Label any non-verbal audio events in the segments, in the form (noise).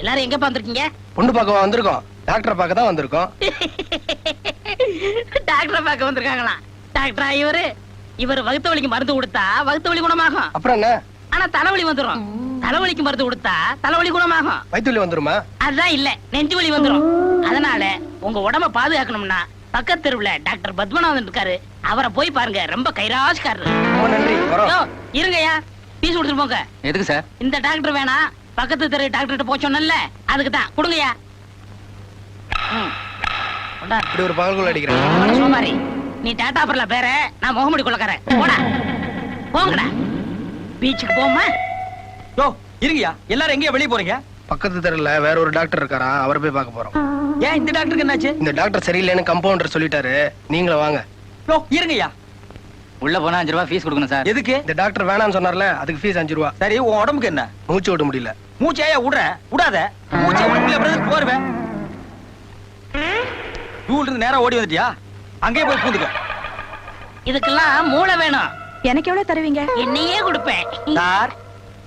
எல்லாரும் எங்க வந்திருக்கீங்க? பொண்ணு பார்க்க வந்திருக்கோம். டாக்டர் பார்க்க தான் வந்திருக்கோம். டாக்டரை பார்க்க வந்திருக்காங்களா? டாக்டரா இவரு. இவர் வகுத்த வலிக்கு மருந்து கொடுத்தா வகுத்த வலி குணமாகும். அப்புறம் என்ன? ஆனா தலைவலி வந்துரும். தலைவலிக்கு மருந்து கொடுத்தா தலைவலி குணமாகும். வயிற்றுவலி வந்துருமா? அதுதான் இல்ல நெஞ்சு வலி வந்துரும். அதனால உங்க உடம்ப பாதுகாக்கணும்னா பக்கத்து தெருவுல டாக்டர் பத்மநாதன் இருக்காரு. அவரை போய் பாருங்க ரொம்ப யோ, இருங்கய்யா. பீஸ் கொடுத்துட்டு போங்க. எதுக்கு சார்? இந்த டாக்டர் வேணாம். பக்கத்து தெரு டாக்டர்கிட்ட போய் சொன்னேன்ல அதுக்கு தான். கொண்டா. இப்படி ஒரு பகல்குள்ள அடிக்கிறேன். அட சோமாரி நீ டாடா பரல பேர நான் முகமடி கொள்ளக்காரன் போடா. போங்கடா. பீச்சுக்கு போமா யோ இருங்கயா எல்லாரும் எங்கேயா வெளிய போறீங்க? பக்கத்து தெருல வேற ஒரு டாக்டர் இருக்காரா அவரை போய் பார்க்க போறோம். ஏன் இந்த டாக்டருக்கு என்னாச்சு? இந்த டாக்டர் சரியில்லைன்னு கம்பவுண்டர் சொல்லிட்டாரு. நீங்களும் வாங்க. யோ இருங்கயா உள்ள போனா அஞ்சு ரூபாய் ஃபீஸ் கொடுக்கணும் சார். எதுக்கு? இந்த டாக்டர் வேணாம்னு சொன்னார்ல அதுக்கு ஃபீஸ் அஞ்சு ரூபா. சரி உன் உடம்புக்கு என்ன? மூச்சு விட முடியல. மூச்சையா விடுற? விடாத. மூச்சை விட பிரதர் போருவேன் ஊர்ல இருந்து நேரா ஓடி வந்துட்டியா? அங்கேயே போய் பூந்துக்க. இதுக்கெல்லாம் மூளை வேணும். எனக்கு எவ்வளவு தருவீங்க? என்னையே கொடுப்பேன். Sir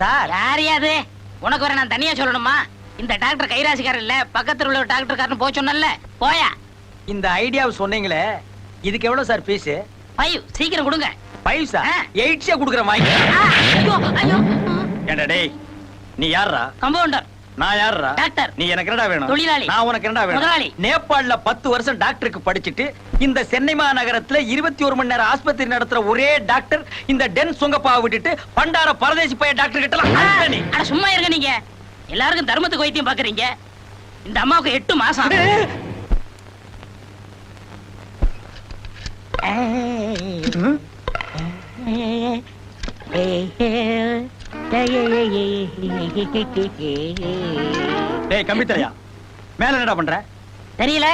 sir. யாரையாது உனக்கு வர நான் தனியா சொல்லணுமா? இந்த டாக்டர் கைராசிக்காரர் இல்ல பக்கத்துல உள்ள டாக்டர் காரன் போய் சொன்னல போயா. இந்த ஐடியாவை சொன்னீங்களே இதுக்கு எவ்வளவு சார் ஃபீஸ் ஃபைவ் சீக்கிரம் கொடுங்க. ஃபைவ் சார் ஆ. எயிட்ஸே கொடுக்குற வாங்கி ஐயோ ஐயோ. ஏண்டா டேய் நீ யாரா கம்பவுண்டர் நான் யாருடா டாக்டர். நீ எனக்கு என்னடா வேணும் தொழிலாளி. நான் உனக்கு என்னடா முதலாளி. வேணும் நேபாள்ல பத்து வருஷம் டாக்டருக்கு படிச்சிட்டு இந்த சென்னை மாநகரத்துல இருபத்தி ஒரு மணி நேரம் ஆஸ்பத்திரி நடத்துற ஒரே டாக்டர் இந்த டென் சுங்கப்பா விட்டுட்டு பண்டார பரதேசி பைய டாக்டர் கிட்ட அட சும்மா இருங்க நீங்க எல்லாருக்கும் தர்மத்துக்கு வைத்தியம் பாக்குறீங்க இந்த அம்மாவுக்கு எட்டு மாசம் டேய் கம்பி தலையா மேல என்னடா பண்ற? தெரியல.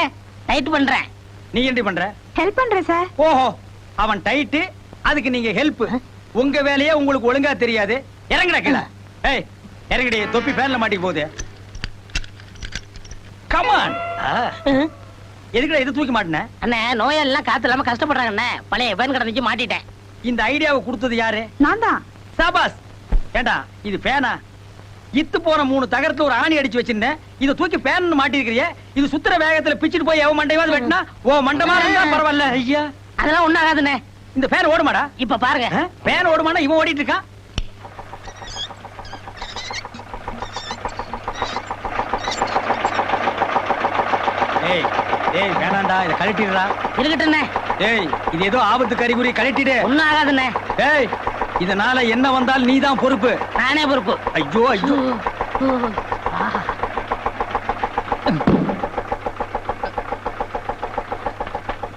டைட் பண்றேன். நீ என்ன பண்ற? ஹெல்ப் பண்றேன் சார் ஓஹோ அவன் டைட்டு அதுக்கு நீங்க ஹெல்ப் உங்க வேலையே உங்களுக்கு ஒழுங்கா தெரியாது. இறங்குடா கீழே. ஏய் இறங்குடி தொப்பி ஃபேன்ல மாட்டி போகுது. கமான் எதுக்குடா இது தூக்கி மாட்டின? அண்ணே நோயெல்லாம் காத்து இல்லாம கஷ்டப்படுறாங்க அண்ணே. பழைய பேன் கடந்துச்சு மாட்டிட்டேன். இந்த ஐடியாவை கொடுத்தது யாரு? நான் தான் சாபாஸ் ஏண்டா இது பேனா இத்து போன மூணு தகரத்துல ஒரு ஆணி அடிச்சு வச்சிருந்தேன். இத தூக்கி பேன் மாட்டி இருக்கிறியே இது சுத்துற வேகத்துல பிச்சிட்டு போய் எவன் மண்டையாவது வெட்டினா ஓ மண்டமா இருந்தா பரவாயில்ல. ஐயா. அதெல்லாம் ஒண்ணும் ஆகாதுண்ணே. இந்த ஃபேன் ஓடுமாடா? இப்ப பாருங்க. ஃபேன் ஓடுமானா இவன் ஓடிட்டு இருக்கான்? ஏய் ஏய் வேணாம்டா இத கழட்டிடுடா இருக்கட்டுண்ணே ஏய் இது ஏதோ ஆபத்து கறிகுறி கழட்டிடு. ஒண்ணும் ஆகாதுண்ணே. ஏய் இதனால என்ன வந்தால் நீதான் பொறுப்பு? நானே பொறுப்பு. ஐயோ ஐயோ.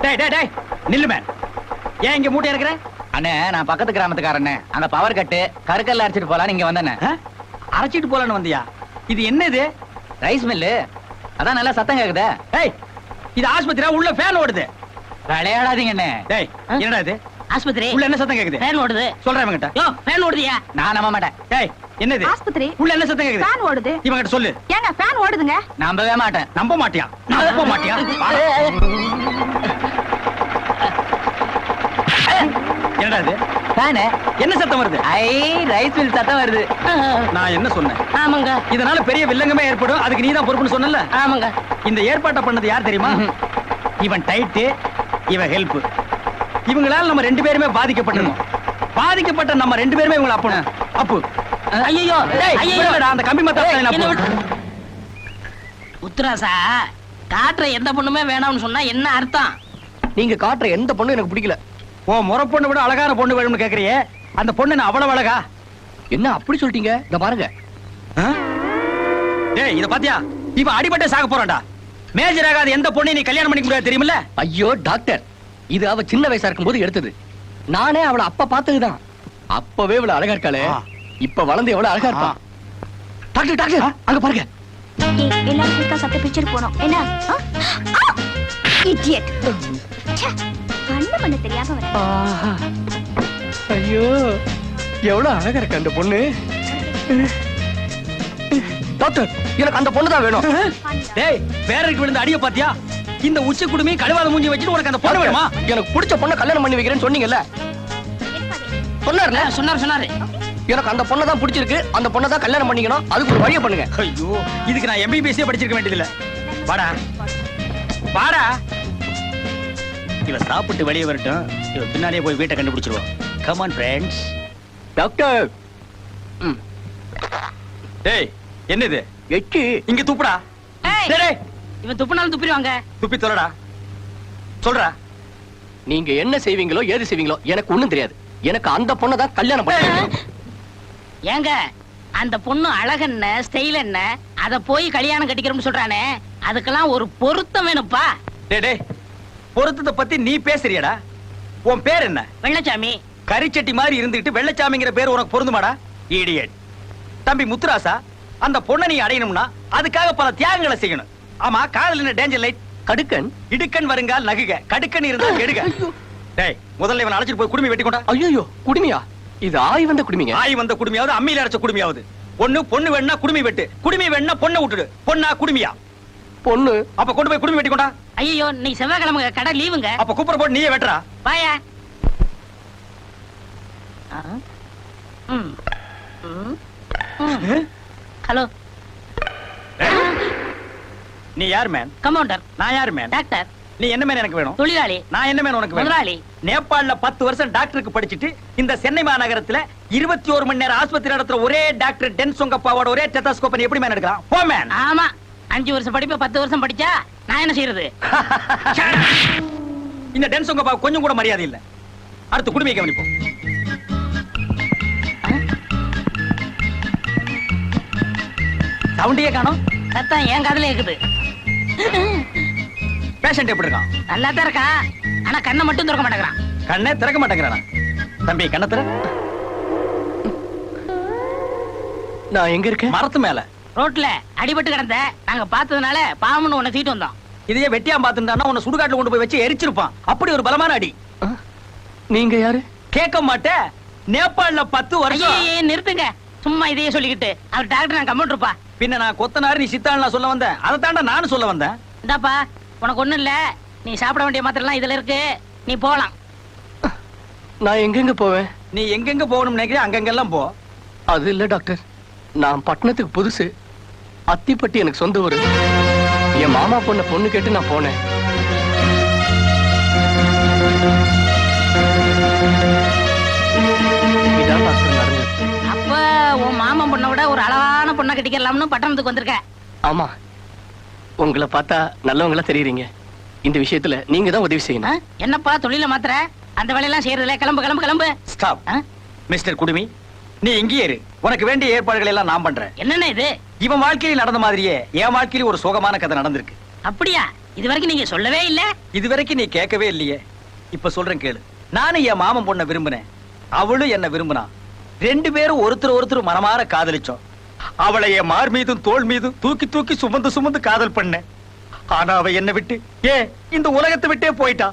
டேய் டேய் டேய். நில்லு மேன் ஏன் இங்க மூட்டை இருக்கிற? அண்ணே நான் பக்கத்து கிராமத்துக்காரண்ணே. அங்க பவர் கட்டு கருக்கல்ல அரைச்சிட்டு போலாம் நீங்க வந்தண்ணே. அரைச்சிட்டு போலான்னு வந்தியா? இது என்ன இது ரைஸ் மில்லு அதான் நல்லா சத்தம் கேக்குதே. ஏய் இது ஆஸ்பத்திரியா? உள்ள ஃபேன் ஓடுது. விளையாடாதீங்க அண்ணே டேய் என்னடா இது? ஆஸ்பத்திரி. உள்ள என்ன சத்தம் கேக்குது? ஃபேன் ஓடுது. சொல்றேன் இவங்கிட்ட. யோ ஃபேன் ஓடுதியா? நான் நம்ப மாட்டேன். டேய் என்னது? ஆஸ்பத்திரி. உள்ள என்ன சத்தம் கேக்குது? ஃபேன் ஓடுது. இவங்கிட்ட சொல்லு. ஏங்க ஃபேன் ஓடுதுங்க? நம்பவே மாட்டேன். நம்ப மாட்டியா? நம்ப மாட்டியா. என்னடா இது? ஃபேனு என்ன சத்தம் வருது? ஐ ரைஸ் மில் சத்தம் வருது. நான் என்ன சொன்னேன்? ஆமாங்க. இதனால பெரிய வில்லங்கமே ஏற்படும். அதுக்கு நீதான் பொறுப்புன்னு சொன்னல ஆமாங்க. இந்த ஏற்பாட்டை பண்ணது யார் தெரியுமா? இவன் டைட்டு இவன் ஹெல்ப் இவங்களால நம்ம ரெண்டு பேருமே பாதிக்கப்பட்டிருக்கோம். பாதிக்கப்பட்ட நம்ம ரெண்டு பேருமே இவங்களை அப்பணும். அப்பு. ஐயோ அந்த கம்பி ஏய்? விட்டு- உத்தராசா காட்டுற எந்த பொண்ணுமே வேணாம்னு சொன்னா என்ன அர்த்தம்? நீங்க காட்டுற எந்த பொண்ணும் எனக்கு பிடிக்கல. ஓ முறை பொண்ணு விட அழகான பொண்ணு வேணும்னு கேக்குறியே. அந்த பொண்ணு என்ன அவ்வளவு அழகா? என்ன அப்படி சொல்லிட்டீங்க? இத பாருங்க? டேய் இத பாத்தியா? இவன் அடிபட்டு சாக போறான்டா. மேஜர் ஆகாத எந்த பொண்ணை நீ கல்யாணம் பண்ணிக்க முடியாது தெரியுமில்ல? ஐயோ டாக்டர். இது அவ சின்ன வயசா இருக்கும்போது எடுத்தது. நானே அவளை அப்ப பார்த்ததுதான். அப்பவே இவ்வளவு அழகா இருக்காளே. இப்ப வளர்ந்து எவ்வளவு அழகா இருப்பா. ஆ. டாக்டர் டாக்டர் அங்க பாருங்க. எல்லாரும் குயிக்கா சத்த போனோம். என்ன? இடியட் கண்ணு பண்ண தெரியாம வர. ஆஹா. ஐயோ எவ்வளவு அழகா இருக்கு அந்த பொண்ணு. டாக்டர் எனக்கு அந்த பொண்ணு தான் வேணும் டேய் பேரருக்கு விழுந்த அடிய பாத்தியா இந்த உச்சி குடுமி கழுவாத மூஞ்சி வச்சுட்டு உனக்கு அந்த பொண்ணு வேணுமா? எனக்கு பிடிச்ச பொண்ணை கல்யாணம் பண்ணி வைக்கிறேன்னு சொன்னீங்கல்ல? சொன்னார்ல? சொன்னாரு சொன்னாரு. எனக்கு அந்த பொண்ணை தான் பிடிச்சிருக்கு. அந்த பொண்ணை தான் கல்யாணம் பண்ணிக்கணும். அதுக்கு ஒரு வழியை பண்ணுங்க. ஐயோ இதுக்கு நான் எம்பிபிஎஸ்ஸே படிச்சிருக்க வேண்டியதில்ல. வாடா. வாடா. இவ சாப்பிட்டு வெளியே வரட்டும். இவ பின்னாடியே போய் வீட்டை கண்டுபிடிச்சிருவோம். கமான் ஃப்ரெண்ட்ஸ் டாக்டர் டேய் என்னது? எட்டு இங்க துப்புடா. டேய், இவன் துப்புனாலும் துப்பிடுவாங்க. துப்பி தொலைடா. சொல்றா. நீங்க என்ன செய்வீங்களோ ஏது செய்வீங்களோ எனக்கு ஒண்ணும் தெரியாது. எனக்கு அந்த பொண்ணை தான் கல்யாணம் பண்ணி ஏங்க அந்த பொண்ணு அழகென்ன ஸ்டைல் என்ன அத போய் கல்யாணம் கட்டிக்கிறோம்னு சொல்றானே அதுக்கெல்லாம் ஒரு பொருத்தம் வேணும்ப்பா டேய் டேய் பொருத்தத்தை பத்தி நீ பேசுறியடா. உன் பேர் என்ன? வெள்ளச்சாமி. கரிச்சட்டி மாதிரி இருந்துட்டு வெள்ளச்சாமிங்கிற பேர் உனக்கு பொருந்துமாடா? இடியட் தம்பி முத்துராசா அந்த பொண்ணை நீ அடையணும்னா அதுக்காக பல தியாகங்களை செய்யணும். ஆமா காதல் என்ன டேஞ்சர் லைட் கடுக்கன்? இடுக்கன் வருங்கால் நகுக. கடுக்கன் இருந்தா கெடுக. டேய் முதல்ல இவன் அழைச்சிட்டு போய் குடுமி வெட்டி கொண்டா. ஐயோ குடுமியா? இது ஆய் வந்த குடுமிங்க. ஆய் வந்த குடுமியாவது அம்மியில அரைச்ச குடுமியாவது. ஒண்ணு பொண்ணு வேணா குடுமி வெட்டு. குடுமி வேணா பொண்ணை விட்டுடு. பொண்ணா குடுமியா? பொண்ணு. அப்ப கொண்டு போய் குடுமி வெட்டி கொண்டா. ஐயோ நீ செவ்வாய்க்கிழமை கடை லீவுங்க அப்ப குப்புற போட்டு நீயே வெட்டுறா. ம். ஹலோ. நீ யார் மேன் கம்பவுண்டர் நான் யார் மேன் டாக்டர். நீ என்ன மேன் எனக்கு வேணும்? தொழிலாளி. நான் என்ன மேன் உனக்கு முதலாளி. நேபாள்ல பத்து வருஷம் டாக்டருக்கு படிச்சுட்டு இந்த சென்னை மாநகரத்துல இருபத்தி ஒரு மணி நேரம் ஆஸ்பத்திரி நடத்துற ஒரே டாக்டர் டென் சொங்கப்பாவோட ஒரே டெத்தாஸ்கோப் எப்படி மேன் எடுக்கலாம்? போ மேன் ஆமா. அஞ்சு வருஷம் படிப்பு பத்து வருஷம் படிச்சா நான் என்ன செய்யறது (laughs) இந்த டென் சொங்கப்பா கொஞ்சம் கூட மரியாதை இல்ல. அடுத்து குடுமையை கவனிப்போம். சவுண்டியே காணோம்? சத்தம் என் காதுல இருக்குது. பேஷண்ட் எப்படி இருக்கான்? நல்லா தான் இருக்கா ஆனா கண்ணை மட்டும் திறக்க மாட்டேங்கிறான். கண்ணே திறக்க மாட்டேங்கிறானா? தம்பி கண்ணை திற. நான் எங்க இருக்கேன்? மரத்து மேல. ரோட்ல அடிபட்டு கிடந்த நாங்க பார்த்ததுனால பாவம்னு உன்னை தீட்டு வந்தோம். இதையே வெட்டியா பாத்துட்டானா உன்னை சுடுகாட்டுல கொண்டு போய் வச்சு எரிச்சிருப்பான். அப்படி ஒரு பலமான அடி? நீங்க யாரு? கேட்க மாட்டேன். நேபாள்ல பத்து வருஷம். நிறுத்துங்க. சும்மா இதையே சொல்லிக்கிட்டு. அவர் டாக்டர் நான் கம்பவுண்டர்ப்பா பின்ன நான் கொத்தனார் நீ சித்தாள் நான் சொல்ல வந்தேன். அதை தாண்டா நானும் சொல்ல வந்தேன். இந்தாப்பா உனக்கு ஒண்ணும் இல்ல. நீ சாப்பிட வேண்டிய மாத்திரலாம் இதுல இருக்கு. நீ போலாம். நான் எங்கெங்க போவேன்? நீ எங்கெங்க போகணும்னு நினைக்கிறேன் அங்கங்கெல்லாம் போ. அது இல்ல டாக்டர். நான் பட்டணத்துக்கு புதுசு. அத்திப்பட்டி எனக்கு சொந்த ஊரு. என் மாமா பொண்ண பொண்ணு கேட்டு நான் போனேன். இதான் பொண்ணை விட ஒரு அழகான பொண்ணை கட்டிக்கலாம்னு பட்டணத்துக்கு வந்திருக்க ஆமா. உங்களை பார்த்தா நல்லவங்களா தெரியுறீங்க. இந்த விஷயத்துல நீங்க தான் உதவி ஆ? செய்யணும் என்னப்பா தொழில மாத்திர அந்த வேலையெல்லாம் செய்யறதுல கிளம்பு கிளம்பு கிளம்பு. ஸ்டாப் ஆ? மிஸ்டர் குடுமி நீ இங்கேயே இரு. உனக்கு வேண்டிய ஏற்பாடுகள் எல்லாம் நான் பண்றேன். என்னென்ன இது? இவன் வாழ்க்கையில் நடந்த மாதிரியே என் வாழ்க்கையில ஒரு சோகமான கதை நடந்திருக்கு. அப்படியா? இது வரைக்கும் நீங்க சொல்லவே இல்ல. இதுவரைக்கும் நீ கேட்கவே இல்லையே. இப்ப சொல்றேன் கேளு. நானும் என் மாமன் பொண்ணை விரும்பினேன். அவளும் என்ன விரும்பினா. ரெண்டு பேரும் ஒருத்தர் ஒருத்தர் மனமாற காதலிச்சோம். அவளை என் மார் மீதும் தோள் மீதும் தூக்கி தூக்கி சுமந்து சுமந்து காதல் பண்ணேன். ஆனா அவ என்ன விட்டு ஏ இந்த உலகத்தை விட்டே போயிட்டா?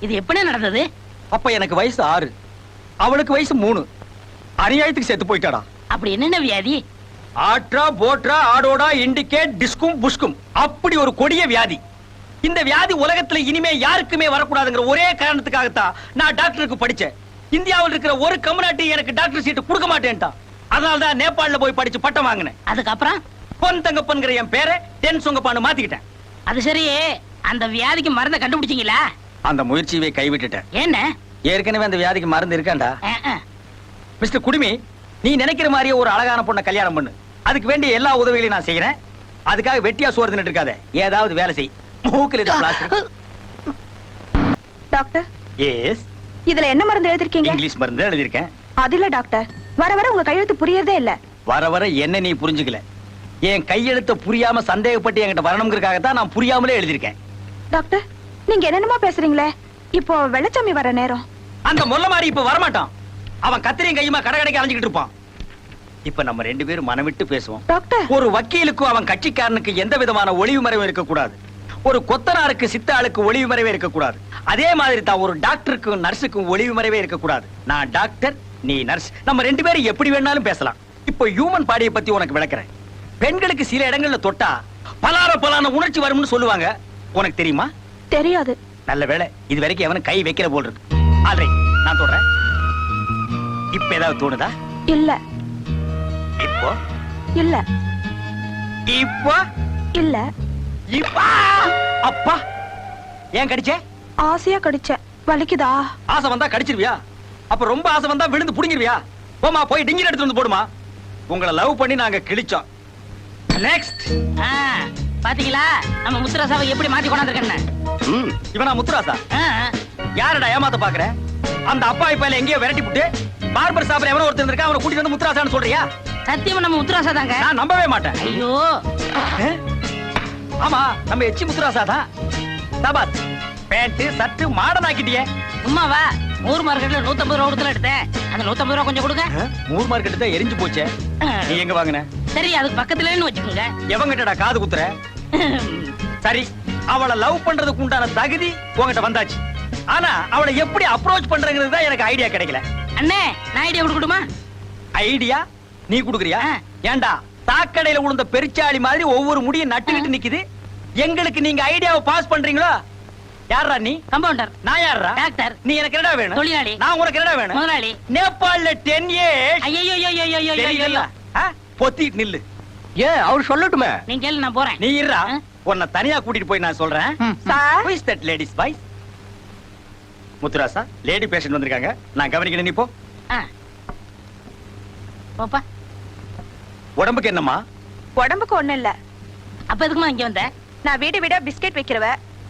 இது எப்படி நடந்தது? அப்ப எனக்கு வயசு ஆறு. அவளுக்கு வயசு மூணு. அநியாயத்துக்கு செத்து போயிட்டாடா. அப்படி என்னென்ன வியாதி? ஆட்ரா போட்ரா ஆடோடா இண்டிகேட் டிஸ்கும் புஷ்கும். அப்படி ஒரு கொடிய வியாதி. இந்த வியாதி உலகத்துல இனிமே யாருக்குமே வரக்கூடாதுங்கிற ஒரே காரணத்துக்காகத்தான் நான் டாக்டருக்கு படிச்சேன். இந்தியாவில் இருக்கிற ஒரு கம்யூனிட்டி எனக்கு டாக்டர் சீட்டு கொடுக்க மாட்டேன்ட்டா. அதனால தான் நேபாள்ல போய் படிச்சு பட்டம் வாங்கினேன். அதுக்கப்புறம்? பொன் தங்கப்பன்கிற என் பேரை தென் சொங்கப்பான்னு மாத்திக்கிட்டேன். அது சரி அந்த வியாதிக்கு மருந்தை கண்டுபிடிச்சீங்களா? அந்த முயற்சியவே கைவிட்டுட்டேன். என்ன? ஏற்கனவே அந்த வியாதிக்கு மருந்து இருக்காண்டா. மிஸ்டர் குடுமி நீ நினைக்கிற மாதிரியே ஒரு அழகான பொண்ணை கல்யாணம் பண்ணு. அதுக்கு வேண்டிய எல்லா உதவிகளையும் நான் செய்யறேன். அதுக்காக வெட்டியா சோறு இருக்காத. ஏதாவது வேலை செய். மூக்கில் டாக்டர்? எஸ் இதுல என்ன மருந்து எழுதிருக்கீங்க? இங்கிலீஷ் மருந்து எழுதியிருக்கேன். அது இல்ல டாக்டர். வர வர உங்க கையெழுத்து புரியறதே இல்ல. வர வர என்ன நீ புரிஞ்சுக்கல. என் கையெழுத்த புரியாம சந்தேகப்பட்டு என்கிட்ட வரணுங்கிறதுக்காக தான் நான் புரியாமலே எழுதியிருக்கேன். டாக்டர் நீங்க என்னென்னமோ பேசுறீங்களே. இப்போ வெள்ளச்சாமி வர நேரம். அந்த முல்ல மாதிரி இப்ப வரமாட்டான். அவன் கத்திரியும் கையுமா கடை கடைக்கு அலைஞ்சுக்கிட்டு இருப்பான். இப்ப நம்ம ரெண்டு பேரும் மனம் விட்டு பேசுவோம். டாக்டர். ஒரு வக்கீலுக்கும் அவன் கட்சிக்காரனுக்கு எந்த விதமான ஒளிவு மறைவும் இருக்கக்கூடாது. ஒரு கொத்தனாருக்கு சித்தாளுக்கு ஒளிவு மறைவே இருக்கக்கூடாது. அதே மாதிரி தான் ஒரு டாக்டருக்கும் நர்ஸுக்கும் ஒளிவு மறைவே இருக்கக்கூடாது. நான் டாக்டர் நீ நர்ஸ். நம்ம ரெண்டு பேரும் எப்படி வேணாலும் பேசலாம். இப்போ ஹியூமன் பாடியை பத்தி உனக்கு விளக்குறேன். பெண்களுக்கு சில இடங்கள்ல தொட்டா பலார பலான உணர்ச்சி வரும்னு சொல்லுவாங்க. உனக்கு தெரியுமா? தெரியாது. நல்ல வேளை இது வரைக்கும் எவனும் கை வைக்கல போல் இருக்கு. நான் தொடறேன். இப்ப ஏதாவது தோணுதா? இல்ல. இப்போ? இல்ல. இப்போ? இல்ல. அப்பா! ஏன் கடிச்சே? ஆசையா கடிச்சேன் வலிக்குதா? ஆசை வந்தா கடிச்சிருவியா? அப்ப ரொம்ப ஆசை வந்தா விழுந்து புடுங்கிருவியா? போமா போய் டிங்கில் எடுத்து வந்து போடுமா? உங்களை லவ் பண்ணி நாங்க கிழிச்சோம். நெக்ஸ்ட் ஆ, பாத்தீங்களா? நம்ம முத்துராசாவை எப்படி மாத்தி கொண்டாந்துருக்கேன்னு? ம் இவனா முத்துராசா? ஆ, யாரடா ஏமாத்த பாக்குற? அந்த அப்பா இப்ப எங்கேயோ விரட்டி புட்டு பார்பர் சாப்பிட எவனோ ஒருத்தர் இருக்கா அவனை கூட்டிட்டு வந்து முத்துராசான்னு சொல்றியா? சத்தியமா நம்ம முத்துராசா தாங்க. நான் நம்பவே மாட்டேன். ஐயோ? ஆமா நம்ம எச்சி முத்துராசா தான் தபாத் பேண்ட் சட்டு மாடர்ன் ஆக்கிட்டியே உமாவா ஊர் மார்க்கெட்ல நூத்தம்பது ரூபா கொடுத்துல எடுத்தேன். அந்த நூத்தம்பது ரூபா கொஞ்சம் கொடுங்க. மூர் மார்க்கெட்டு தான் எரிஞ்சு போச்சே. நீ எங்க வாங்கின? சரி அதுக்கு பக்கத்துலன்னு வச்சுக்கோங்க. எவங்கிட்டடா காது குத்துற? சரி அவளை லவ் பண்றதுக்கு உண்டான தகுதி உன்கிட்ட வந்தாச்சு. ஆனா அவளை எப்படி அப்ரோச் பண்றங்கிறது தான் எனக்கு ஐடியா கிடைக்கல. அண்ணே நான் ஐடியா கொடுக்கட்டுமா? ஐடியா நீ குடுக்குறியா? ஆ. ஏன்டா சாக்கடையில விழுந்த பெருச்சாளி மாதிரி ஒவ்வொரு முடியும் நட்டுக்கிட்டு நிக்குது. எங்களுக்கு நீங்க ஐடியாவை பாஸ் பண்றீங்களோ? யாரா நீ? கம்பவுண்டர். நான் யாரா டாக்டர். நீ எனக்கு என்னடா வேணும்? தொழிலாளி. நான் உனக்கு என்னடா வேணும்? முதலாளி. நேபாள்ல டென் இயர்ஸ் ஐயோ தெரியல பொத்திட்டு நில்லு ஏன் அவர் சொல்லட்டுமே நீங்க கேளு நான் போறேன் நீ இருடா? உன்னை தனியா கூட்டிட்டு போய் நான் சொல்றேன் sir Who is that ladies bye Muthurasa lady patient வந்திருக்காங்க நான் கவனிக்கணும் நீ போ. போப்பா உடம்புக்கு என்னம்மா உடம்புக்கு ஒண்ணு இல்ல அப்ப எதுக்குமா இங்க வந்த நான் வீடு வீடா பிஸ்கெட் வைக்கிறவ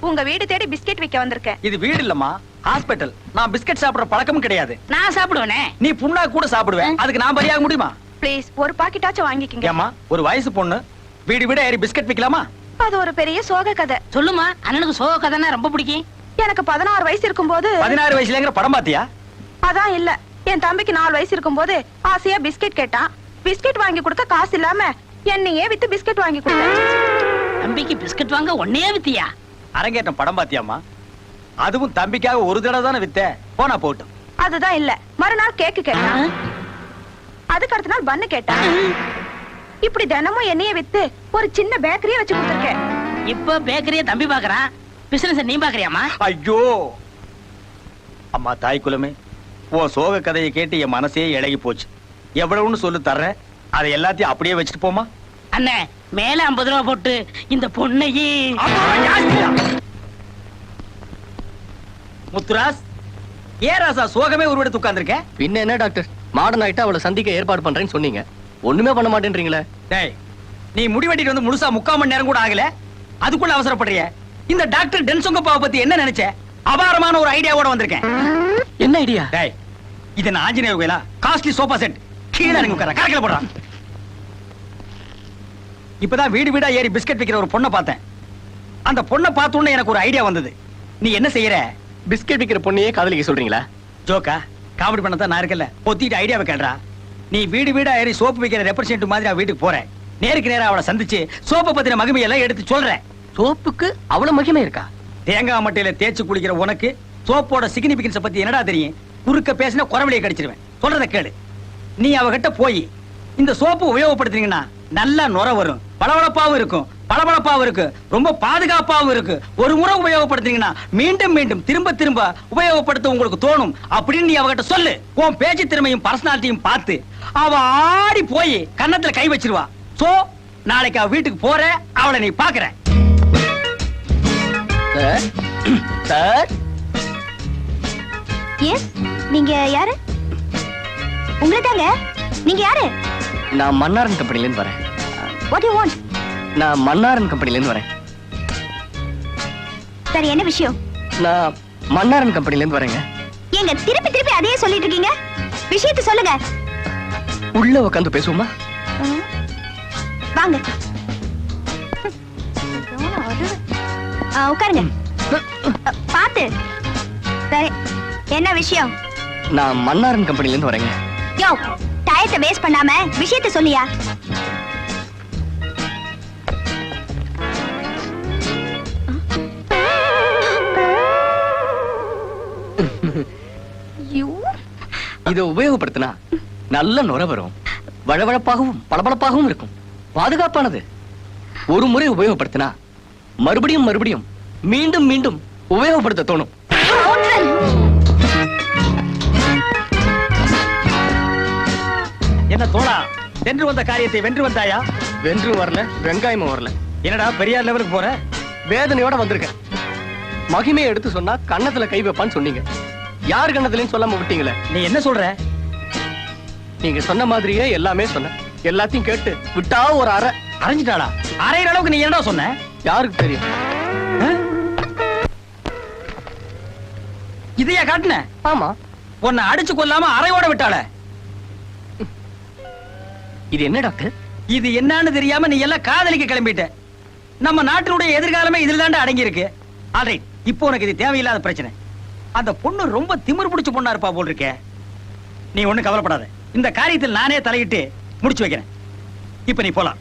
உங்க வீடு தேடி பிஸ்கெட் வைக்க வந்திருக்கேன். இது வீடு இல்லம்மா ஹாஸ்பிட்டல் நான் பிஸ்கட் சாப்பிடுற பழக்கமும் கிடையாது. நான் சாப்பிடுவேனே? நீ புண்ணா கூட சாப்பிடுவேன். அதுக்கு நான் பலியாக முடியுமா? ப்ளீஸ் ஒரு பாக்கெட்டாச்சும் வாங்கிக்கங்க. ஏம்மா ஒரு வயசு பொண்ணு வீடு வீட ஏறி பிஸ்கட் விக்கலாமா? அது ஒரு பெரிய சோக கதை. சொல்லுமா அண்ணனுக்கு சோக கதைன்னா ரொம்ப பிடிக்கும். எனக்கு பதினாறு வயசு இருக்கும்போது பதினாறு வயசுலங்கிற படம் பாத்தியா? அதான் இல்ல. என் தம்பிக்கு நாலு வயசு இருக்கும்போது ஆசையா பிஸ்கெட் கேட்டான். பிஸ்கெட் வாங்கி கொடுக்க காசு இல்லாம என்னையே வித்து பிஸ்கெட் வாங்கி கொடுத்தேன். தம்பிக்கு பிஸ்கட் வாங்க ஒன்னே வித்தியா? அரங்கேற்றம் படம் பாத்தியாம்மா? அதுவும் தம்பிக்காக ஒரு தடவை தானே வித்த போனா போட்டும். அதுதான் இல்ல. மறுநாள் கேக்கு? கேட்டான் அதுக்கு அடுத்த நாள் பண்ணு கேட்டான் இப்படி தினமும் என்னைய வித்து ஒரு சின்ன பேக்கரியே வச்சு கொடுத்துருக்கேன். இப்ப பேக்கரிய தம்பி பாக்குறான் பிசினஸ் நீ பாக்குறியாமா ஐயோ! அம்மா தாய் குலமே உன் சோக கதையை கேட்டு என் மனசே இழகி போச்சு எவ்வளவுன்னு சொல்லு தர்றேன். அதை எல்லாத்தையும் அப்படியே வச்சுட்டு போமா அண்ணே மேல ஐம்பது ரூபா போட்டு இந்த பொண்ணையே. முத்துராஸ் ஏ ராசா சோகமே உருவெடுத்து உட்கார்ந்திருக்க? பின்ன என்ன டாக்டர்? மாடர்ன் ஆயிட்டு அவளை சந்திக்க ஏற்பாடு பண்றேன்னு சொன்னீங்க. ஒண்ணுமே பண்ண மாட்டேன்றீங்களே. டேய் நீ முடிவெட்டிட்டு வந்து முழுசா முக்கால் மணி நேரம் கூட ஆகல. அதுக்குள்ள அவசரப்படுறிய. இந்த டாக்டர் டென்சொங்கப்பாவை பத்தி என்ன நினைச்ச? அபாரமான ஒரு ஐடியாவோட வந்திருக்கேன். என்ன ஐடியா? டேய் இது நான் ஆஞ்சநேயர் கோயிலா? Costly sofa set. கீழே இறங்கி உட்கார. கரக்கில போடுறான். இப்பதான் வீடு வீடா ஏறி பிஸ்கட் விக்கிற ஒரு பொண்ணை பார்த்தேன். அந்த பொண்ணை பார்த்த உடனே எனக்கு ஒரு ஐடியா வந்தது. நீ என்ன செய்யற? பிஸ்கெட் விக்கிற பொண்ணையே காதலிக்க சொல்றீங்களா? ஜோக்கா காமெடி பண்ண தான் நான் இருக்கல பொத்திட்டு ஐடியாவை கேள்றா. நீ வீடு வீடா ஏறி சோப்பு வைக்கிற ரெப்ரசன்ட் மாதிரி அவ வீட்டுக்கு போறேன் நேருக்கு நேரா அவளை சந்திச்சு சோப்பை பத்தின மகிமையெல்லாம் எடுத்து சொல்றேன் சோப்புக்கு அவ்வளவு மகிமை இருக்கா? தேங்காய் மட்டையில தேய்ச்சு குளிக்கிற உனக்கு சோப்போட சிக்னிபிகன்ஸ் பத்தி என்னடா தெரியும்? குறுக்க பேசின குறவழியை கடிச்சிருவேன். சொல்றத கேளு. நீ அவகிட்ட போய் இந்த சோப்பு உபயோகப்படுத்துனீங்கன்னா நல்லா நுர வரும். பளபளப்பாவும் இருக்கும். பளபளப்பாவும் இருக்கு. ரொம்ப பாதுகாப்பாவும் இருக்கு. ஒரு முறை உபயோகப்படுத்துனீங்கன்னா மீண்டும் மீண்டும் திரும்ப திரும்ப உபயோகப்படுத்த உங்களுக்கு தோணும். அப்படின்னு நீ அவகிட்ட சொல்லு. உன் பேச்சு திறமையும் பர்சனாலிட்டியும் பார்த்து. அவ ஆடி போய் கன்னத்துல கை வச்சிருவா. சோ நாளைக்கு அவ வீட்டுக்கு போற அவளை நீ பாக்குற. சார் எஸ் நீங்க யாரு? உங்களை தாங்க நீங்க யாரு? நான் மன்னாரன் கம்பெனில இருந்து வரேன். வாட் யூ வாண்ட் நான் மன்னாரன் கம்பெனில இருந்து வரேன். சரி என்ன விஷயம்? நான் மன்னாரன் கம்பெனில இருந்து வரேங்க. ஏங்க திருப்பி திருப்பி அதையே சொல்லிட்டு இருக்கீங்க விஷயத்தை சொல்லுங்க. உள்ள உட்காந்து பேசுவோமா. வாங்க. ஆ, உட்காருங்க. பாத்து சரி என்ன விஷயம்? நான் மன்னாரன் கம்பெனில இருந்து வரேங்க. யோ டயத்தை வேஸ்ட் பண்ணாம விஷயத்தை சொல்லியா? இதை உபயோகப்படுத்தினா நல்ல நுர வரும். வழவழப்பாகவும் பளபளப்பாகவும் இருக்கும். பாதுகாப்பானது. ஒரு முறை உபயோகப்படுத்தினா மறுபடியும் மறுபடியும் மீண்டும் மீண்டும் உபயோகப்படுத்த தோணும். என்ன தோழா வென்று வந்த காரியத்தை வென்று வந்தாயா? வென்றும் வரல வெங்காயமும் வரல. என்னடா பெரியார் லெவலுக்கு போற? வேதனையோட வந்திருக்கேன். மகிமையை எடுத்து சொன்னா கன்னத்துல கை வைப்பான்னு சொன்னீங்க. யார் கன்னத்துலயும் சொல்லாம விட்டீங்களே? நீ என்ன சொல்ற? நீங்க சொன்ன மாதிரியே எல்லாமே சொன்னேன் எல்லாத்தையும் கேட்டு விட்டா ஒரு அரை அரைஞ்சிட்டாளா? அரைகிற அளவுக்கு நீ என்னடா சொன்ன? யாருக்கு தெரியும்? இதையா காட்டுன? ஆமா. உன்னை அடிச்சு கொல்லாம அரையோட விட்டாள. இது என்ன டாக்டர்? இது என்னன்னு தெரியாம நீ எல்லாம் காதலிக்க கிளம்பிட்ட. நம்ம நாட்டினுடைய எதிர்காலமே இதுல தாண்டா அடங்கி இருக்கு ஆல்ரைட் இப்போ உனக்கு இது தேவையில்லாத பிரச்சனை. அந்த பொண்ணு ரொம்ப திமிரு பிடிச்ச பொண்ணா இருப்பா போல் இருக்கே நீ ஒண்ணு கவலைப்படாத. இந்த காரியத்தில் நானே தலையிட்டு முடிச்சு வைக்கிறேன். இப்ப நீ போலாம்.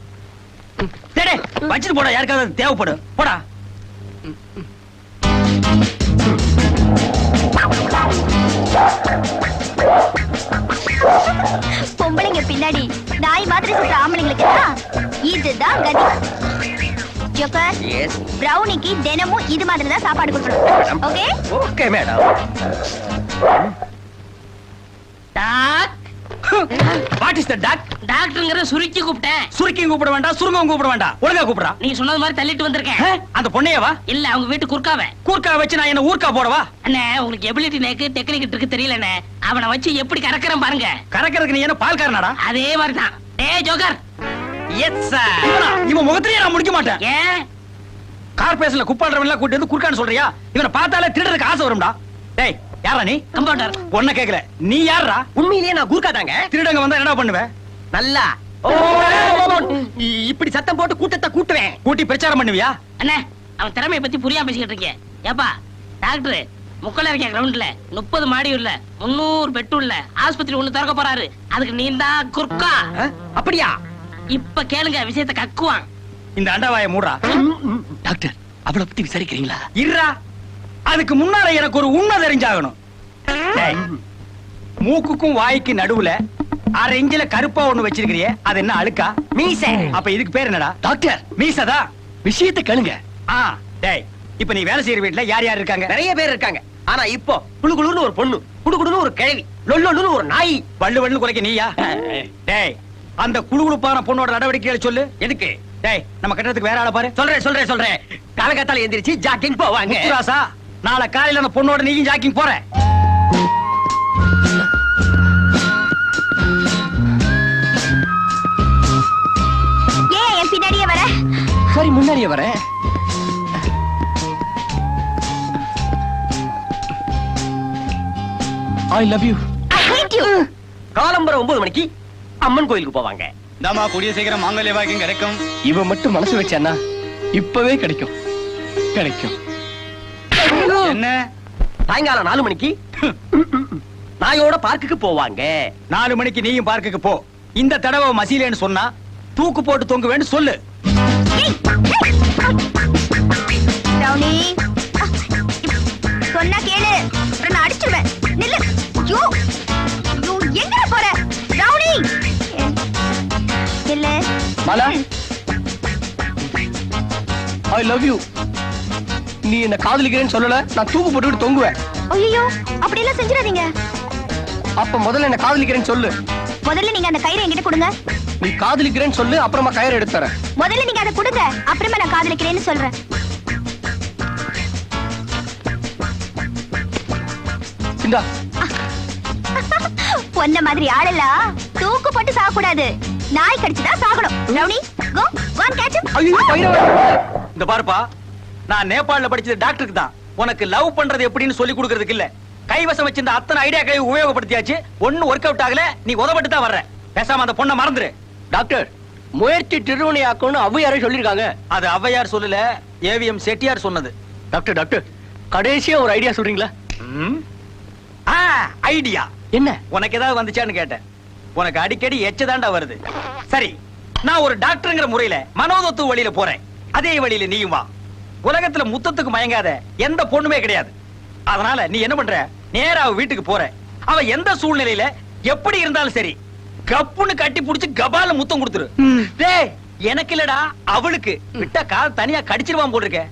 டேய், வச்சுட்டு போடா. யாருக்காவது தேவைப்படும். போடா. பொம்பளைங்க பின்னாடி நாய் மாதிரி சுத்த ஆம்பளைங்களுக்கு இதுதான் கதி. ஜோக்கர் பிரௌனிக்கு தினமும் இது மாதிரி தான் சாப்பாடு கொடுக்கணும். Okay okay madam doc what is the doc டாக்டருங்கிற சுருக்கி கூப்பிட்டேன். சுருக்கியும் கூப்பிட வேண்டாம் சுருங்கவும் கூப்பிட வேண்டாம். ஒழுங்கா கூப்பிடுறா. நீங்க சொன்னது மாதிரி தள்ளிட்டு வந்திருக்கேன். அந்த பொண்ணையவா? இல்ல அவங்க வீட்டு குறுக்காவ கூர்க்கா வச்சு நான் என்ன ஊர்க்கா போடவா? அண்ணே உங்களுக்கு எபிலிட்டி நேக்கு டெக்னிக் இருக்கு தெரியலண்ணே. அவனை வச்சு எப்படி கறக்குறேன் பாருங்க. கறக்கிறதுக்கு நீ என்ன பால்காரனாடா? அதே மாதிரி தான் டேய் ஜோக்கர். எஸ் சார் இவன் முகத்திலேயே நான் முடிக்க மாட்டேன். ஏன்? கார்பரேஷன்ல குப்பாடுறவன் எல்லாம் கூட்டி வந்து குறுக்கான்னு சொல்றியா? இவனை பார்த்தாலே திருடருக்கு ஆசை வரும்டா. டேய் யாரா நீ? கம்பவுண்டர் கேக்கல. நீ யாரா உண்மையிலேயே நான் தாங்க. திருடங்க வந்தா என்னடா பண்ணுவ? நல்லா. இப்படி சத்தம் போட்டு கூட்டத்தை கூட்டுவேன். கூட்டி பிரச்சாரம் பண்ணுவியா? அண்ணே அவன் திறமைய பத்தி புரியாம பேசிக்கிட்டு இருக்கேன் ஏப்பா டாக்டர் முக்கல இருக்க கிரவுண்ட்ல முப்பது மாடி உள்ள முன்னூறு பெட்டு உள்ள. ஆஸ்பத்திரி ஒண்ணு திறக்க போறாரு. அதுக்கு நீ தான் குறுக்கா அப்படியா? இப்ப கேளுங்க விஷயத்தை கக்குவான். இந்த அண்டவாய மூடுறா. டாக்டர் அவளை பத்தி விசாரிக்கிறீங்களா? இருடா அதுக்கு முன்னால எனக்கு ஒரு உண்மை தெரிஞ்சாகணும். மூக்குக்கும் வாய்க்கு நடுவுல அரை இஞ்சில கருப்பா ஒண்ணு வச்சிருக்கிறியே அது என்ன அழுக்கா? மீச. அப்ப இதுக்கு பேர் என்னடா? டாக்டர். மீசதா விஷயத்தை கேளுங்க. ஆ டேய் இப்ப நீ வேலை செய்யற வீட்டுல யார் யார் இருக்காங்க? நிறைய பேர் இருக்காங்க. ஆனா இப்போ குளுகுளுன்னு ஒரு பொண்ணு குடுகுடுன்னு ஒரு கிழவி லொல்லொல்லுன்னு ஒரு நாய். வள்ளு வள்ளு குறைக்க நீயா? டேய் அந்த குழுகுழுப்பான பொண்ணோட நடவடிக்கைகளை சொல்லு. எதுக்கு? டேய் நம்ம கட்டடத்துக்கு வேற ஆளை பாரு. சொல்றேன் சொல்றேன் சொல்றேன். காலகத்தால எந்திரிச்சு ஜாக்கிங் போவாங்க. முத்துராசா நாளை காலையில அந்த பொண்ணோட நீயும் ஜாக்கிங் போற. ஏன் என் பின்னாடியே வர? சரி முன்னாடியே வரேன் I love you I hate you காலம்பரம் ஒன்பது மணிக்கு அம்மன் கோயிலுக்கு போவாங்க. நாம கூடிய சீக்கிரம் மாங்கல்ய பாக்கியம் கிடைக்கும். இவ மட்டும் மனசு வச்சானா இப்பவே கிடைக்கும். கிடைக்கும். என்ன? சாயங்காலம் நாலு மணிக்கு நாயோட பார்க்குக்கு போவாங்க. நாலு மணிக்கு நீயும் பார்க்குக்கு போ. இந்த தடவை மசீலேன்னு சொன்னா தூக்கு போட்டு தொங்குவேன்னு சொல்லு. பிரௌனி சொன்னா கேளு. அடிச்சிருவேன். நில்லு. நில்லு மாலா. ஐ லவ் யூ நீ என்ன காதலிக்கிறேன்னு சொல்லல நான் தூக்கு போட்டுக்கிட்டு தொங்குவேன். ஐயோ அப்படி எல்லாம் செஞ்சிடாதீங்க. அப்ப முதல்ல என்ன காதலிக்கிறேன்னு சொல்லு. முதல்ல நீங்க அந்த கயிறை என்கிட்ட கொடுங்க. நீ காதலிக்கிறேன்னு சொல்லு அப்புறமா கயிறு எடுத்து தரேன். முதல்ல நீங்க அதை கொடுங்க அப்புறமா நான் காதலிக்கிறேன்னு சொல்றேன். இந்தா. பொண்ண மாதிரி ஆளெல்லாம் தூக்கு போட்டு சாகக்கூடாது. நாய் கடிச்சுதான் சாகணும். ரவுனி கோ கோ அண்ட் கேட்ச் இந்த பாருப்பா நான் நேபாள்ல படிச்சது டாக்டருக்கு தான். உனக்கு லவ் பண்றது எப்படின்னு சொல்லி கொடுக்கறதுக்கு இல்ல. கைவசம் வச்சிருந்த அத்தனை ஐடியாக்களை உபயோகப்படுத்தியாச்சு. ஒண்ணு ஒர்க் அவுட் ஆகல. நீ உதவட்டு தான் வர்ற. பேசாம அந்த பொண்ணை மறந்துரு. டாக்டர் முயற்சி திருவினையாக்கும்னு அவ்வையாரே சொல்லிருக்காங்க அது ஔவையார் சொல்லல ஏவிஎம் செட்டியார் சொன்னது. டாக்டர் டாக்டர் கடைசியா ஒரு ஐடியா சொல்றீங்களா? ம்? ஆ ஐடியா என்ன? உனக்கு ஏதாவது வந்துச்சான்னு கேட்டேன். உனக்கு அடிக்கடி எச்சதாண்டா வருது. சரி நான் ஒரு டாக்டர்ங்கிற முறையில மனோதத்துவ வழியில போறேன். அதே வழியில நீயும் வா. உலகத்துல முத்தத்துக்கு மயங்காத எந்த பொண்ணுமே கிடையாது. அதனால நீ என்ன பண்ற? நேரா அவ வீட்டுக்கு போற. அவ எந்த சூழ்நிலையில எப்படி இருந்தாலும் சரி கப்புன்னு கட்டி புடிச்சு கபால முத்தம் கொடுத்துரு. டேய் எனக்கு இல்லடா அவளுக்கு. விட்டா கால் தனியா கடிச்சிருவான் போட்டிருக்க